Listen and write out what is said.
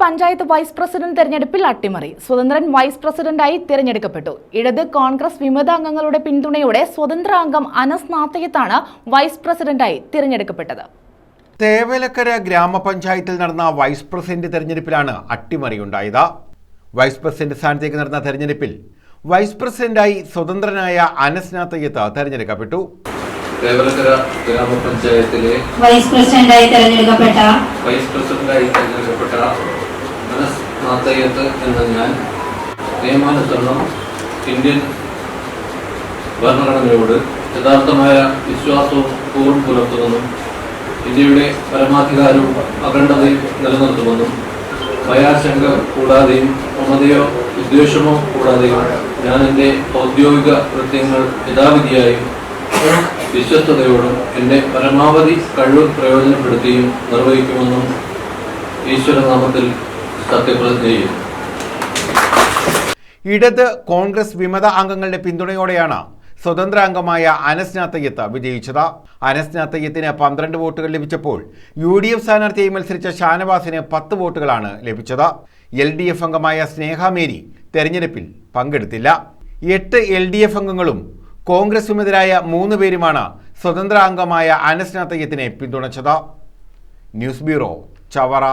Panchayat vice president തെരഞ്ഞെടുപ്പിൽ അട്ടിമറി. സ്വതന്ത്രൻ vice പ്രസിഡന്റായി തിരഞ്ഞെടുക്കപ്പെട്ടു. ഇടത് കോൺഗ്രസ് വിമത അംഗങ്ങളുടെ പിന്തുണയോടെ സ്വതന്ത്ര അംഗം അനസ് നാത്തയത്താണ് വൈസ് പ്രസിഡന്റായി തിരഞ്ഞെടുക്കപ്പെട്ടത്. തേവലക്കര ഗ്രാമപഞ്ചായത്തിൽ നടന്ന വൈസ് പ്രസിഡന്റ് തെരഞ്ഞെടുപ്പിലാണ് അട്ടിമറിയുണ്ടായത്. വൈസ് പ്രസിഡന്റ് സ്ഥാനത്തേക്ക് നടന്ന തെരഞ്ഞെടുപ്പിൽ വൈസ് പ്രസിഡന്റായി സ്വതന്ത്രനായ അനസ് നാത്തയ്യത്ത് തെരഞ്ഞെടുക്കപ്പെട്ടു. തേവലക്കര ഗ്രാമപഞ്ചായത്തിലെ വൈസ് പ്രസിഡന്റായി തെരഞ്ഞെടുക്കപ്പെട്ട വൈസ് പ്രസിഡന്റായി തെരഞ്ഞെടുക്കപ്പെട്ട നാത്തയ്യത്ത് എന്ന ഞാൻ നിയമാനുസരണം ഇന്ത്യൻ ഭരണഘടനയോട് യഥാർത്ഥമായ വിശ്വാസവും പൂർവം പുലർത്തുമെന്നും ഇന്ത്യയുടെ പരമാധികാരവും അഖണ്ഡതയും നിലനിർത്തുമെന്നും ഭയാശങ്ക കൂടാതെയും മമതയോ ഉദ്ദേശമോ കൂടാതെയും ഞാൻ എന്റെ ഔദ്യോഗിക കൃത്യങ്ങൾ യഥാവിധിയായും വിശ്വസ്തയോടും എന്റെ പരമാവധി കഴിവ് പ്രയോജനപ്പെടുത്തിയും നിർവഹിക്കുമെന്നും ഈശ്വരനാമത്തിൽ സത്യപ്രതിജ്ഞ ചെയ്യും. ഇടത് കോൺഗ്രസ് വിമത അംഗങ്ങളുടെ പിന്തുണയോടെയാണ് സ്വതന്ത്ര അംഗമായ അനസ് നാത്തയ്യത്ത് വിജയിച്ചത്. അനസ് പന്ത്രണ്ട് വോട്ടുകൾ ലഭിച്ചപ്പോൾ യു ഡി എഫ് സ്ഥാനാർത്ഥിയായി മത്സരിച്ച ഷാനവാസിന് പത്ത് വോട്ടുകളാണ് ലഭിച്ചത്. എൽ ഡി എഫ് അംഗമായ സ്നേഹ മേരി തെരഞ്ഞെടുപ്പിൽ പങ്കെടുത്തില്ല. എട്ട് എൽ ഡി എഫ് അംഗങ്ങളും കോൺഗ്രസ് വിമതരായ മൂന്ന് പേരുമാണ് സ്വതന്ത്ര അംഗമായ അനസ് പിന്തുണച്ചത്. News bureau Chavara.